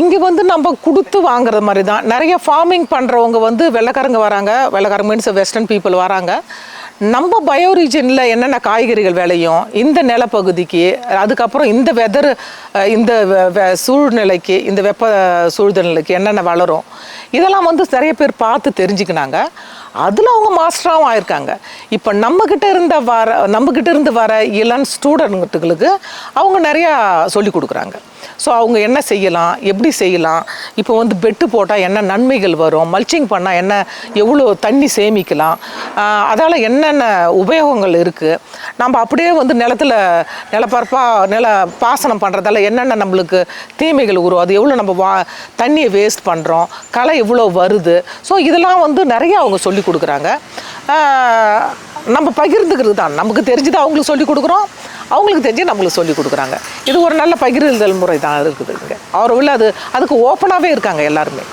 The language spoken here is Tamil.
இங்கே வந்து நம்ம கொடுத்து வாங்குற மாதிரி தான் நிறைய ஃபார்மிங் பண்ணுறவங்க வந்து வெள்ளைக்காரங்க வராங்க. வெள்ளைக்காரங்க மீன்ஸ் வெஸ்டர்ன் பீப்புள் வராங்க. நம்ம பயோ ரீஜனில் என்னென்ன காய்கறிகள் விளையும் இந்த நிலப்பகுதிக்கு அதுக்கப்புறம் இந்த வெதர் இந்த சூழ்நிலைக்கு இந்த வெப்ப சூழ்நிலைக்கு என்னென்ன வளரும் இதெல்லாம் வந்து நிறைய பேர் பார்த்து தெரிஞ்சுக்கினாங்க. அதில் அவங்க மாஸ்டராகவும் ஆயிருக்காங்க. இப்போ நம்மக்கிட்ட இருந்த வர நம்மக்கிட்ட இருந்து வர இளம் ஸ்டூடெண்ட்டுகளுக்கு அவங்க நிறையா சொல்லி கொடுக்குறாங்க. ஸோ அவங்க என்ன செய்யலாம் எப்படி செய்யலாம் இப்போ வந்து பெட்டு போட்டால் என்ன நன்மைகள் வரும்? மல்ச்சிங் பண்ணால் என்ன எவ்வளோ தண்ணி சேமிக்கலாம்? அதால் என்னென்ன உபயோகங்கள் இருக்குது நம்ம அப்படியே வந்து நிலத்துல நிலப்பரப்பாக நில பாசனம் பண்ணுறதால என்னென்ன நம்மளுக்கு தீமைகள் உருவும் அது எவ்வளோ நம்ம வா தண்ணியை வேஸ்ட் பண்ணுறோம் களை எவ்வளோ வருது? ஸோ இதெல்லாம் வந்து நிறைய அவங்க சொல்லி கொடுக்குறாங்க. நம்ம பகிர்ந்துக்கிறது தான். நமக்கு தெரிஞ்சது அவங்களுக்கு சொல்லி கொடுக்குறோம். அவங்களுக்கு தெரிஞ்சு நம்மளுக்கு சொல்லி கொடுக்குறாங்க. இது ஒரு நல்ல பகிர்தல் முறை தான் இருக்குது இங்கே. அவர் உள்ள அது அதுக்கு ஓப்பனாகவே இருக்காங்க எல்லாருமே.